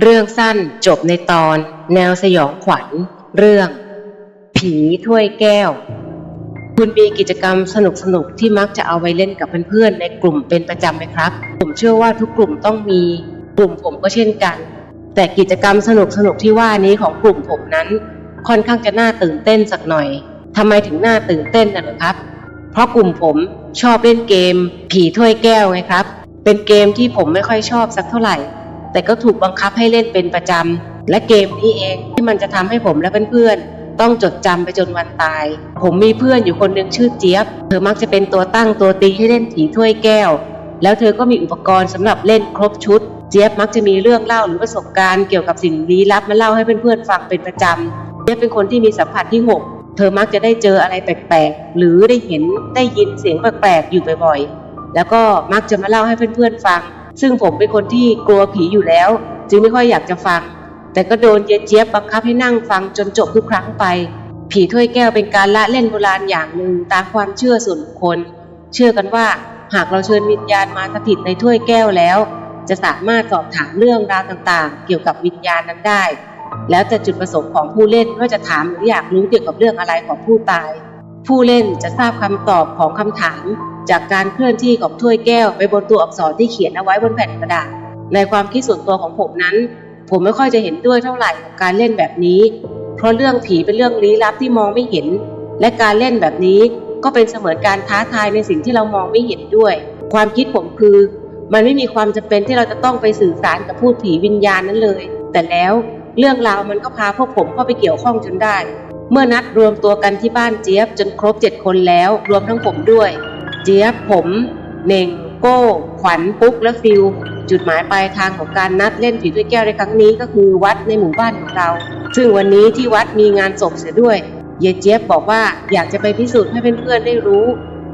เรื่องสั้นจบในตอน แนวสยองขวัญ เรื่อง ผีถ้วยแก้ว คุณมีกิจกรรมสนุกๆที่มักจะเอาไว้เล่นกับเพื่อนๆในกลุ่มเป็นประจำไหมครับ ผมเชื่อว่าทุกกลุ่มต้องมี กลุ่มผมก็เช่นกัน แต่กิจกรรมสนุกๆที่ว่านี้ของกลุ่มผมนั้น ค่อนข้างจะน่าตื่นเต้นสักหน่อยทำไมถึงน่าตื่นเต้นนะเหรอครับ เพราะกลุ่มผมชอบเล่นเกม ผีถ้วยแก้วไงครับ เป็นเกมที่ผมไม่ค่อยชอบสักเท่าไหร่ แต่ก็ถูกบังคับให้เล่นเป็นประจำ และเกมนี้เองที่มันจะทำให้ผมและเพื่อนๆ ต้องจดจำไปจนวันตาย ผมมีเพื่อนอยู่คนหนึ่งชื่อเจี๊ยบ เธอมักจะเป็นตัวตั้งตัวตีให้เล่นผีถ้วยแก้ว แล้วเธอก็มีอุปกรณ์สำหรับเล่นครบชุด เจี๊ยบมักจะมีเรื่องเล่าหรือประสบการณ์เกี่ยวกับสิ่งลี้ลับมาเล่าให้เพื่อนๆฟังเป็นประจำเจี๊ยบเป็นคนที่มีสัมผัสที่หกเธอมักจะได้เจออะไรแปลกๆ หรือได้เห็นได้ยินเสียงแปลกๆ อยู่บ่อยๆ แล้วก็มักจะมาเล่าให้เพื่อนๆ ฟัง ซึ่งผมเป็นคนที่กลัวผีอยู่แล้ว จึงไม่ค่อยอยากจะฟัง แต่ก็โดนเยเจี๊ยบบังคับให้นั่งฟังจนจบทุกครั้งไป ผีถ้วยแก้วเป็นการละเล่นโบราณอย่างหนึ่งตามความเชื่อส่วนบุคคล เชื่อกันว่าหากเราเชิญวิญญาณมาสถิตในถ้วยแก้วแล้ว จะสามารถสอบถามเรื่องราวต่างๆ เกี่ยวกับวิญญาณนั้นได้ แล้วแต่จุดประสงค์ของผู้เล่นว่าจะถามหรืออยากรู้เกี่ยวกับเรื่องอะไรของผู้ตาย ผู้เล่นจะทราบคำตอบของคำถาม จากการเคลื่อนที่ของถ้วยแก้วไปบนตัวอักษรที่เขียนเอาไว้บนแผ่นกระดาษ ในความคิดส่วนตัวของผมนั้น ผมไม่ค่อยจะเห็นด้วยเท่าไหร่กับการเล่นแบบนี้ เพราะเรื่องผีเป็นเรื่องลี้ลับที่มองไม่เห็น และการเล่นแบบนี้ก็เป็นเสมือนการท้าทายในสิ่งที่เรามองไม่เห็นด้วย ความคิดผมคือ มันไม่มีความจำเป็นที่เราจะต้องไปสื่อสารกับพูดผีวิญญาณนั้นเลย แต่แล้วเรื่องราวมันก็พาพวกผมเข้าไปเกี่ยวข้องจนได้ เมื่อนัดรวมตัวกันที่บ้านเจี๊ยบจนครบเจ็ดคนแล้วรวมทั้งผมด้วย เจี๊ยบผมเน่ง โก้ ขวัญปุ๊กและฟิลจุดหมายปลายทางของการนัดเล่นผีถ้วยแก้วในครั้งนี้ก็คือวัดในหมู่บ้านของเรา ซึ่งวันนี้ที่วัดมีงานศพเสียด้วยเยเจี๊ยบบอกว่าอยากจะไปพิสูจน์ให้เพื่อนๆได้รู้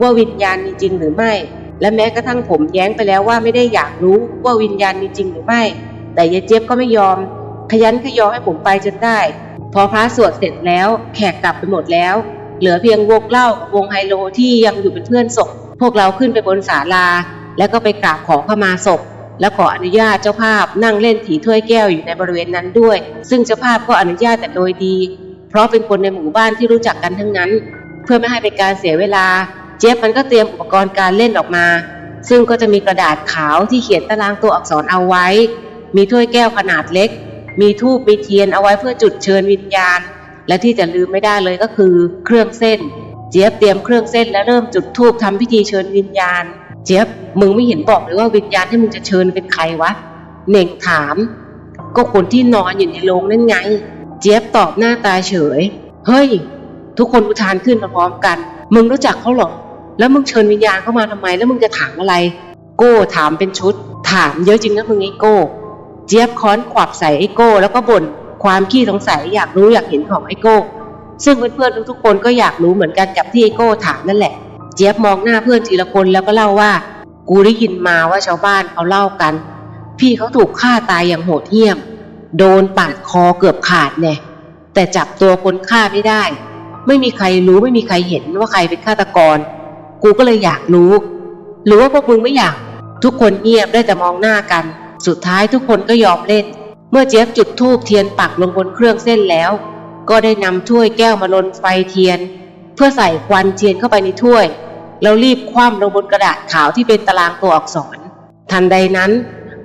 ว่าวิญญาณมีจริงหรือไม่ และแม้กระทั่งผมแย้งไปแล้วว่าไม่ได้อยากรู้ว่าวิญญาณมีจริงหรือไม่ แต่เยเจี๊ยบก็ไม่ยอม ขยันขยอให้ผมไปจนได้ พอพระสวดเสร็จแล้วแขกกลับไปหมดแล้ว เหลือเพียงวงเล่ากับวงไฮโลที่ยังอยู่เป็นเพื่อนศพ พวกเราขึ้นไปบนศาลา แล้วก็ไปกราบขอขมาศพ และขออนุญาตเจ้าภาพนั่งเล่นผีถ้วยแก้วอยู่ในบริเวณนั้นด้วย ซึ่งเจ้าภาพก็อนุญาตแต่โดยดี เพราะเป็นคนในหมู่บ้านที่รู้จักกันทั้งนั้น เพื่อไม่ให้เป็นการเสียเวลา เจฟมันก็เตรียมอุปกรณ์การเล่นออกมา ซึ่งก็จะมีกระดาษขาวที่เขียนตารางตัวอักษรเอาไว้ มีถ้วยแก้วขนาดเล็ก มีทูบมีเทียนเอาไว้เพื่อจุดเชิญวิญญาณ และที่จะลืมไม่ได้เลยก็คือเครื่องเส้น เจี๊ยบเตรียมเครื่องเส้นและเริ่มจุดธูปทำพิธีเชิญวิญญาณ เจี๊ยบมึงไม่เห็นบอกเลยว่าวิญญาณที่มึงจะเชิญเป็นใครวะเน่งถาม ก็คนที่นอนอยู่ในโรงนั่นไง เจี๊ยบตอบหน้าตาเฉย เฮ้ย ทุกคนอุทานขึ้นพร้อมกัน มึงรู้จักเขาหรอแล้วมึงเชิญวิญญาณเข้ามาทำไม แล้วมึงจะถามอะไร โก้ถามเป็นชุด ถามเยอะจริงนะมึงไอ้โก้ เจี๊ยบค้อนขวับใส่ไอโก้ แล้วก็บ่นความขี้สงสัยอยากรู้อยากเห็นของไอโก้ ซึ่งเพื่อนๆทุกๆคนก็อยากรู้เหมือนกันกับที่ไอโก้ถามนั่นแหละ เจี๊ยบมองหน้าเพื่อนทีละคนแล้วก็เล่าว่า กูได้ยินมาว่าชาวบ้านเขาเล่ากัน พี่เขาถูกฆ่าตายอย่างโหดเหี้ยม โดนปาดคอเกือบขาดแน่แต่จับตัวคนฆ่าไม่ได้ ไม่มีใครรู้ไม่มีใครเห็นว่าใครเป็นฆาตกร กูก็เลยอยากรู้ หรือว่าพวกมึงไม่อยาก ทุกคนเงียบได้แต่มองหน้ากัน สุดท้ายทุกคนก็ยอมเล่น เมื่อเจี๊ยบจุดธูปเทียนปักลงบนเครื่องเส้นแล้ว ก็ได้นำถ้วยแก้วมาลนไฟเทียน เพื่อใส่ควันเทียนเข้าไปในถ้วย แล้วรีบคว่ำลงบนกระดาษขาวที่เป็นตารางตัวอักษร ทันใดนั้น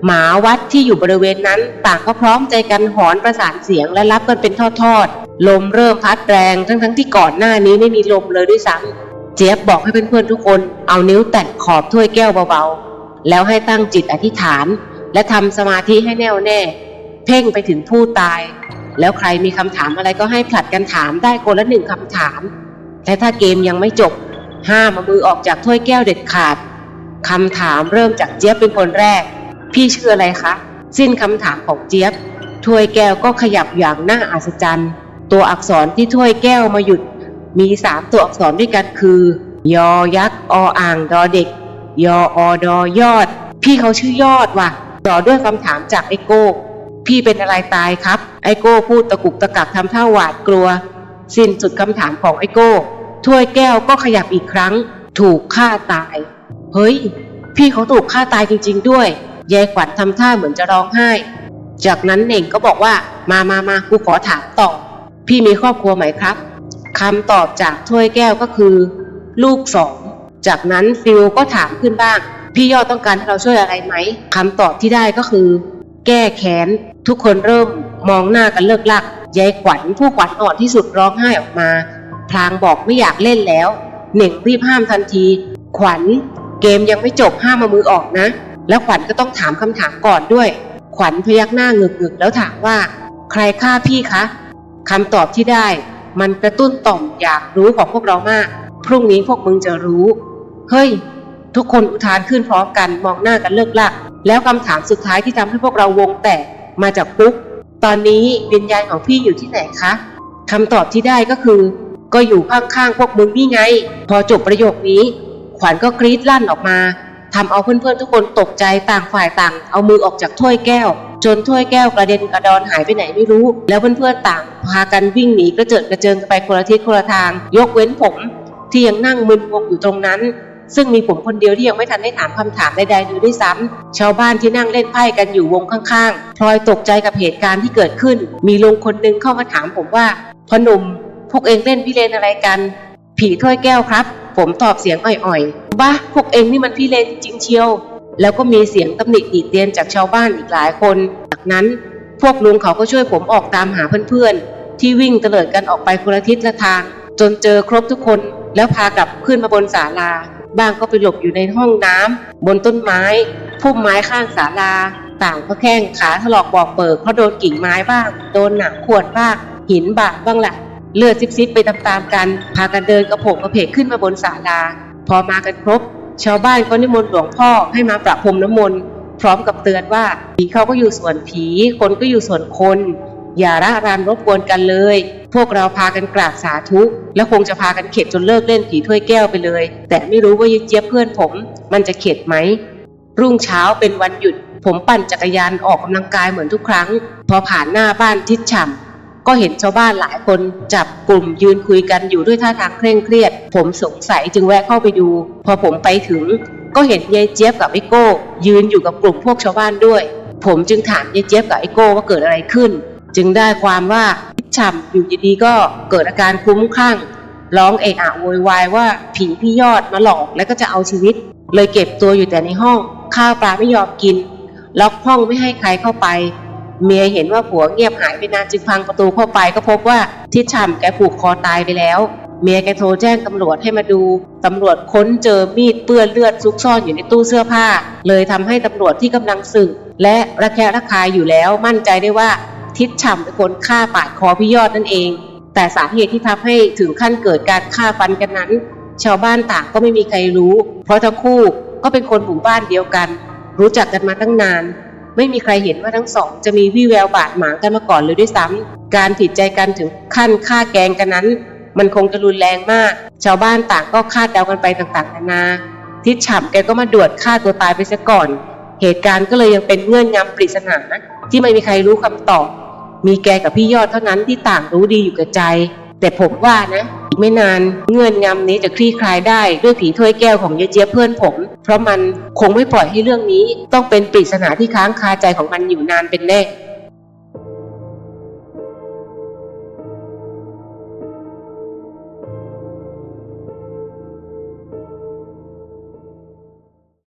หมาวัดที่อยู่บริเวณนั้นต่างก็พร้อมใจกันหอนประสานเสียงและรับกันเป็นทอดๆลมเริ่มพัดแรงทั้งๆที่ก่อนหน้านี้ไม่มีลมเลยด้วยซ้ำเจี๊ยบบอกให้เพื่อนๆทุกคนเอานิ้วแตะขอบถ้วยแก้วเบาๆ แล้วให้ตั้งจิตอธิษฐาน และทำสมาธิให้แน่วแน่ เพ่งไปถึงผู้ตาย แล้วใครมีคำถามอะไรก็ให้ผลัดกันถามได้คนละหนึ่งคำถามและถ้าเกมยังไม่จบ ห้ามเอามือออกจากถ้วยแก้วเด็ดขาดคำถามเริ่มจากเจี๊ยบเป็นคนแรก พี่ชื่ออะไรคะ สิ้นคำถามของเจี๊ยบ ถ้วยแก้วก็ขยับอย่างน่าอัศจรรย์ ตัวอักษรที่ถ้วยแก้วมาหยุด มีสามตัวอักษรด้วยกันคือ ยอยักษ์ออ่างดอเด็ก ยออดอยอด พี่เขาชื่อยอดว่ะ ต่อด้วยคำถามจากไอโก้ พี่เป็นอะไรตายครับ ไอโก้พูดตะกุกตะกักทำท่าหวาดกลัว สิ้นสุดคำถามของไอโก้ ถ้วยแก้วก็ขยับอีกครั้ง ถูกฆ่าตาย เฮ้ย พี่เขาถูกฆ่าตายจริง ๆ ด้วยยายขวัญทำท่าเหมือนจะร้องไห้ จากนั้นเน่งก็บอกว่า มามามากูขอถามต่อ พี่มีครอบครัวไหมครับคำตอบจากถ้วยแก้วก็คือ ลูกสอง จากนั้นฟิลก็ถามขึ้นบ้าง พี่ยอดต้องการให้เราช่วยอะไรไหมคำตอบที่ได้ก็คือ แก้แค้นทุกคนเริ่มมองหน้ากันเลิกลักยายขวัญผู้ขวัญอ่อนที่สุดร้องไห้ออกมา พลางบอกไม่อยากเล่นแล้วเหน่งรีบห้ามทันที ขวัญ เกมยังไม่จบห้ามมามือออกนะ แล้วขวัญก็ต้องถามคำถามก่อนด้วย ขวัญพยักหน้าเงึกๆแล้วถามว่า ใครฆ่าพี่คะคำตอบที่ได้ มันกระตุ้นต่อมอยากรู้ของพวกเรามาก พรุ่งนี้พวกมึงจะรู้ เฮ้ย ทุกคนอุทานขึ้นพร้อมกันมองหน้ากันเลิกลัก แล้วคำถามสุดท้ายที่ทำให้พวกเราวงแตกมาจากปุ๊ก ตอนนี้วิญญาณของพี่อยู่ที่ไหนคะคำตอบที่ได้ก็คือ ก็อยู่ข้างๆพวกมึงนี่ไง พอจบประโยคนี้ ขวัญก็กรีดลั่นออกมาทำเอาเพื่อนๆทุกคนตกใจต่างฝ่ายต่าง เอามือออกจากถ้วยแก้ว จนถ้วยแก้วกระเด็นกระดอนหายไปไหนไม่รู้ แล้วเพื่อนๆต่างพากันวิ่งหนีกระเจิดกระเจิงไปคนละทิศคนละทาง ยกเว้นผม ที่ยังนั่งมึนงงอยู่ตรงนั้น ซึ่งมีผมคนเดียวที่ยังไม่ทันได้ถามคำถามใดๆเลยด้วยซ้ำชาวบ้านที่นั่งเล่นไพ่กันอยู่วงข้างๆพลอยตกใจกับเหตุการณ์ที่เกิดขึ้น มีลุงคนหนึงเข้ามาถามผมว่าพ่อหนุ่มพวกเองเล่นพี่เลนอะไรกัน ผีถ้วยแก้วครับ ผมตอบเสียงอ่อยๆบ้าพวกเองนี่มันพี่เลนจริงเชียว แล้วก็มีเสียงตำหนิติเตียนจากชาวบ้านอีกหลายคน จากนั้นพวกลุงเขาก็ช่วยผมออกตามหาเพื่อนๆ ที่วิ่งเตลิดกันออกไปคนละทิศละทาง จนเจอครบทุกคนแล้วพากลับขึ้นมาบนศาลา บ้างก็ไปหลบอยู่ในห้องน้ำบนต้นไม้พุ่มไม้ข้างศาลา ต่างก็แข้งขาถลอกบอกเปิกเพราะโดนกิ่งไม้บ้าง โดนหนังขวดบ้าง หินบาดบ้างแหละเลือดซิบๆไปตามๆกัน พากันเดินกระโผกกระเพกขึ้นมาบนศาลา พอมากันครบ ชาวบ้านก็นิมนต์หลวงพ่อให้มาประพรมน้ำมนต์พร้อมกับเตือนว่าผีเขาก็อยู่ส่วนผี คนก็อยู่ส่วนคน อย่าระรานรบกวนกันเลย พวกเราพากันกราบสาธุ และคงจะพากันเข็ดจนเลิกเล่นผีถ้วยแก้วไปเลย แต่ไม่รู้ว่ายึดเจี๊ยบเพื่อนผม มันจะเข็ดไหม รุ่งเช้าเป็นวันหยุด ผมปั่นจักรยานออกกำลังกายเหมือนทุกครั้ง พอผ่านหน้าบ้านทิดฉ่ำก็เห็นชาวบ้านหลายคนจับกลุ่มยืนคุยกันอยู่ด้วยท่าทางเคร่งเครียด ผมสงสัยจึงแวะเข้าไปดู พอผมไปถึง ก็เห็นยายเจี๊ยบกับไอ้โก้ ยืนอยู่กับกลุ่มพวกชาวบ้านด้วย ผมจึงถามยายเจี๊ยบกับไอ้โก้ว่าเกิดอะไรขึ้น จึงได้ความว่า ฉ่ำอยู่ดีๆก็เกิดอาการคลุ้มคลั่งร้องเอะอะโวยวายว่าผีพี่ยอดมาหลอกแล้วก็จะเอาชีวิต เลยเก็บตัวอยู่แต่ในห้อง ข้าวปลาไม่ยอมกิน ล็อกห้องไม่ให้ใครเข้าไป เมียเห็นว่าผัวเงียบหายไปนานจึงพังประตูเข้าไปก็พบว่าทิดฉ่ำแกผูกคอตายไปแล้ว เมียแกโทรแจ้งตำรวจให้มาดู ตำรวจค้นเจอมีดเปื้อนเลือดซุกซ่อนอยู่ในตู้เสื้อผ้า เลยทำให้ตำรวจที่กำลังสืบและระแคะระคายอยู่แล้วมั่นใจได้ว่า ทิดฉ่ำเป็นคนฆ่าปาดคอพี่ยอดนั่นเอง แต่สาเหตุที่ทำให้ถึงขั้นเกิดการฆ่าฟันกันนั้น ชาวบ้านต่างก็ไม่มีใครรู้ เพราะทั้งคู่ก็เป็นคนหมู่บ้านเดียวกัน รู้จักกันมาตั้งนาน ไม่มีใครเห็นว่าทั้งสอง จะมีวี่แววบาดหมางกันมาก่อนเลยด้วยซ้ำการผิดใจกันถึงขั้นฆ่าแกงกันนั้น มันคงจะรุนแรงมาก ชาวบ้านต่างก็คาดเดากันไปต่างๆนานาทิดฉ่ำแกก็มาด่วนฆ่าตัวตายไปซะก่อน เหตุการณ์ก็เลยยังเป็นเงื่อนงำปริศนาที่ไม่มีใครรู้คำตอบ มีแกกับพี่ยอดเท่านั้นที่ต่างรู้ดีอยู่กับใจ แต่ผมว่านะอีกไม่นานเงื่อนงำนี้จะคลี่คลายได้ด้วยผีถ้วยแก้วของเยเจี๊ยบเพื่อนผม เพราะมันคงไม่ปล่อยให้เรื่องนี้ ต้องเป็นปริศนาที่ค้างคาใจของมันอยู่นานเป็นแน่